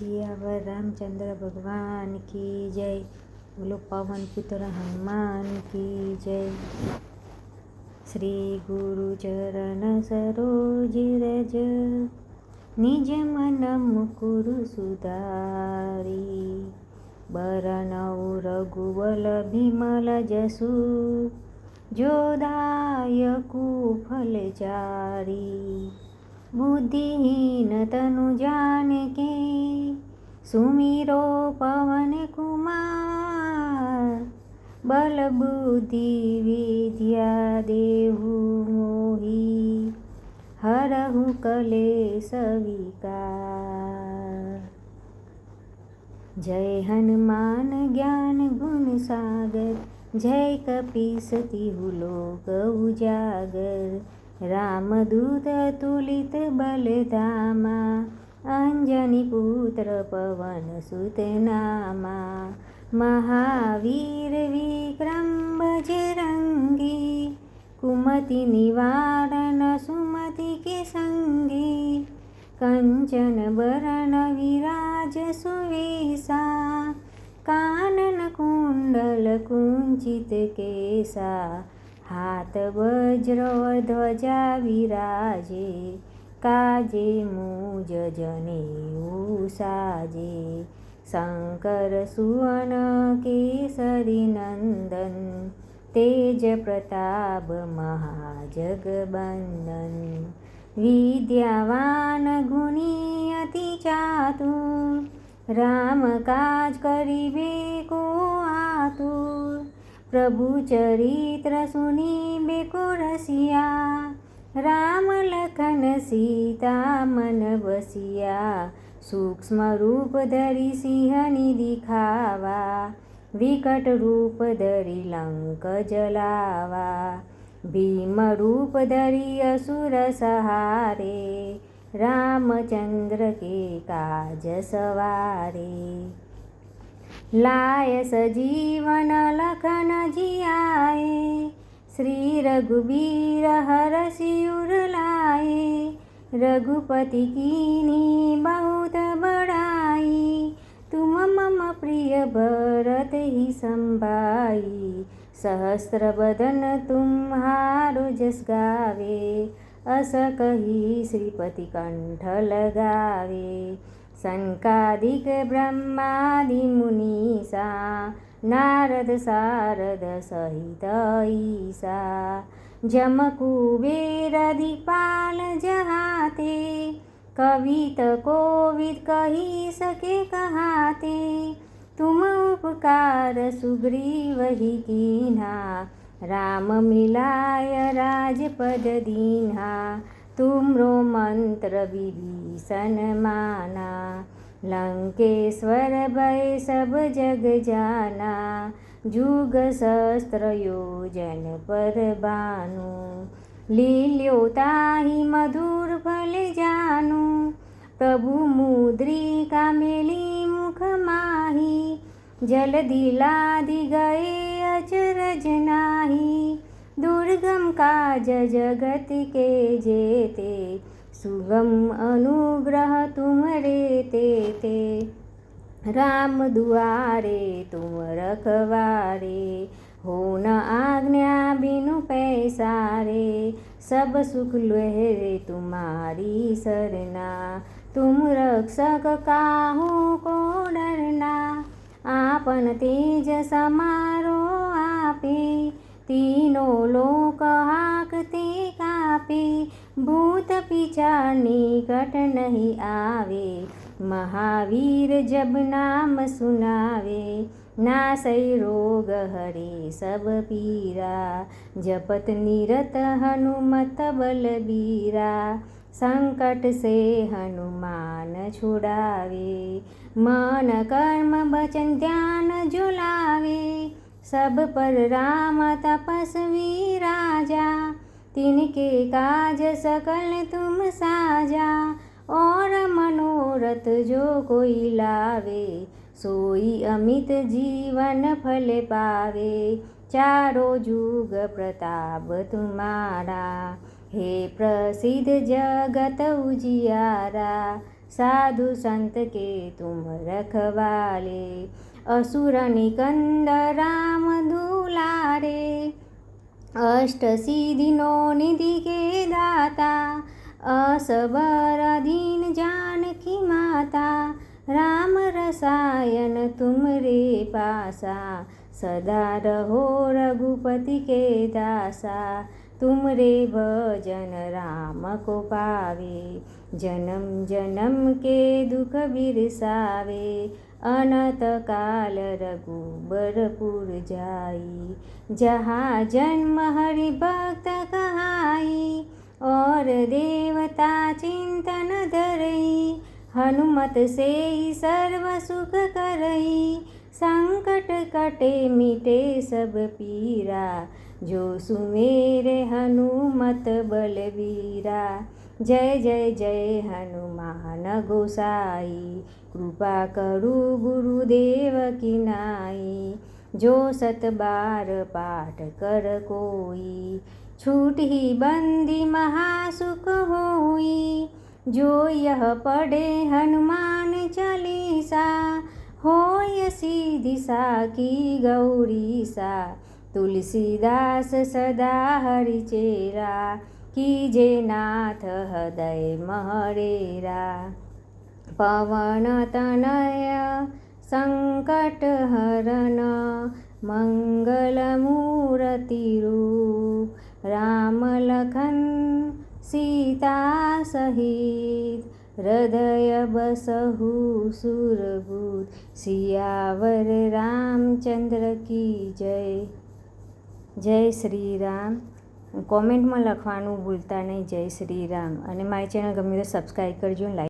સિયાવર રામચંદ્ર ભગવાન કી જય. બોલો, પવન પુત્ર હનુમાન કી જય. શ્રી ગુરુ ચરણ સરોજ રજ. નિજ મન મુકુરુ સુધારી. બરનૌ રઘુવલ ભીમલ જસુ. જોદાય કુફલ ચારી. बुद्धिहीन तनु जान के सुमिरो पवन कुमार बल बुद्धि विद्या देहु मोही, हरहु कले सविकार जय हनुमान ज्ञान गुण सागर, जय कपी तिहु लोक उजागर। रामदूततुलित बलदामा अञ्जनिपुत्र पवन सुतनामा महावीरविब्रह्मजरङ्गी कुमति निवारण सुमति के सङ्गी कञ्चन वरण विराज विराजसुवेशा कानन कुण्डल कुञ्चित केशा હાથ વજ્ર ધ્વજા વિરાજે કાજે મુજ જને સાજે શંકર સુવન કેસરી નંદન, તેજ પ્રતાપ મહાજગબંદન વિદ્યાવાન ગુણી અતિ ચાતુ રામ કાજ કરીબે કો આતુર. પ્રભુ ચરિત્ર સુની બેકો રસિયા, રામ લખન સીતા મન વસિયા, સૂક્ષ્મ રૂપ ધરી સિંહની દિખાવા, વિકટ રૂપ ધરી લંક જલાવા, ભીમ રૂપ ધરી અસુર સહારે, રામચંદ્ર કે કાજ સવારે. લાય સજીવન લખન જિયાએ. શ્રી રઘુબીર હર શિયુર લાએ રઘુપતિ કીની બહુત બડાઈ. તુમ મમ પ્રિય ભરત હિ સંભાઈ. સહસ્ત્ર બદન તુમ્હારું જસ ગાવે. અસ કહી શ્રીપતિ કંઠ લગાવે. संकादिक ब्रह्मादि मुनीसा नारद सारद सहित ईसा। जहाते कवित कोविद कही सके कहाते। तुम उपकार सुग्रीव ही कीन्हा राम मिलाय राजपद दीन्हा तुमरो मंत्र विभीषण माना लंकेश्वर भय सब जग जाना फल जानु प्रभु मुद्रिका मेली मुख माही जल दिलादि गए अचरज नाही दुर्गम काज जगत के जेते सुगम अनुग्रह तुम रे ते ते राम दुआरे तुम रखवारे हो न आज्ञा बिनु पैसारे सब सुख लहरे तुम्हारी सरना तुम रक्षक काहू को डरना आपन तेज समारो आपे ભક્તિનો લોક હાક તે કાપે ભૂત પિચા નિકટ નહીં આવે મહાવીર જબ નામ સુનાવે નાસઈ રોગ હરે સબ પીરા જપત નિરત હનુમત બલબીરા સંકટ સે હનુમાન છોડાવે મન કર્મ બચન ધ્યાન ઝુલાવે सब पर राम तपस्वी राजा तिनके काज सकल तुम साजा और मनोरथ जो कोई लावे सोई अमित जीवन फल पावे चारो जुग प्रताप तुम्हारा हे प्रसिद्ध जगत उजियारा साधु संत के तुम रखवाले असुरनिकन्द रामदुलारे अष्टसीदिनो दाता असबरदीन जानकी माता। राम रामरसायन तुमरे पासा सदा रहो रघुपति के दासा। तुम रे भजन राम को पावे जन्म जन्म के दुख बिरसावे अनत काल रघुबरपुर जाई जहाँ जन्म हरि भक्त कहाई और देवता चिंतन धरई हनुमत से ही सर्व सुख करई संकट कटे मिटे सब पीरा જો સુમેરે હનુમત બલવીરા. જય જય જય હનુમાન ગોસાઈ. કૃપા કરું ગુરુદેવ કિનાઈ. જો સતબાર પાઠ કર કોઈ. છૂટહી બંદી મહાસુખ હોઈ જો યહ પડે હનુમાન ચાલીસા, હોય સીધી સાકી ગૌરી સા तुलसीदास सदा हरिचेरा कीजे नाथ हृदय महरेरा पवन तनय सङ्कटहरण मङ्गलमूरतिरूप रामलखन् सीता सहि हृदय बसहु सुरभूत सियावर रामचन्द्र की जय। જય શ્રી રામ કોમેન્ટમાં લખવાનું ભૂલતા નહીં. જય શ્રી રામ અને મારી ચેનલ ગમે તો સબસ્ક્રાઈબ કરજો લાઈક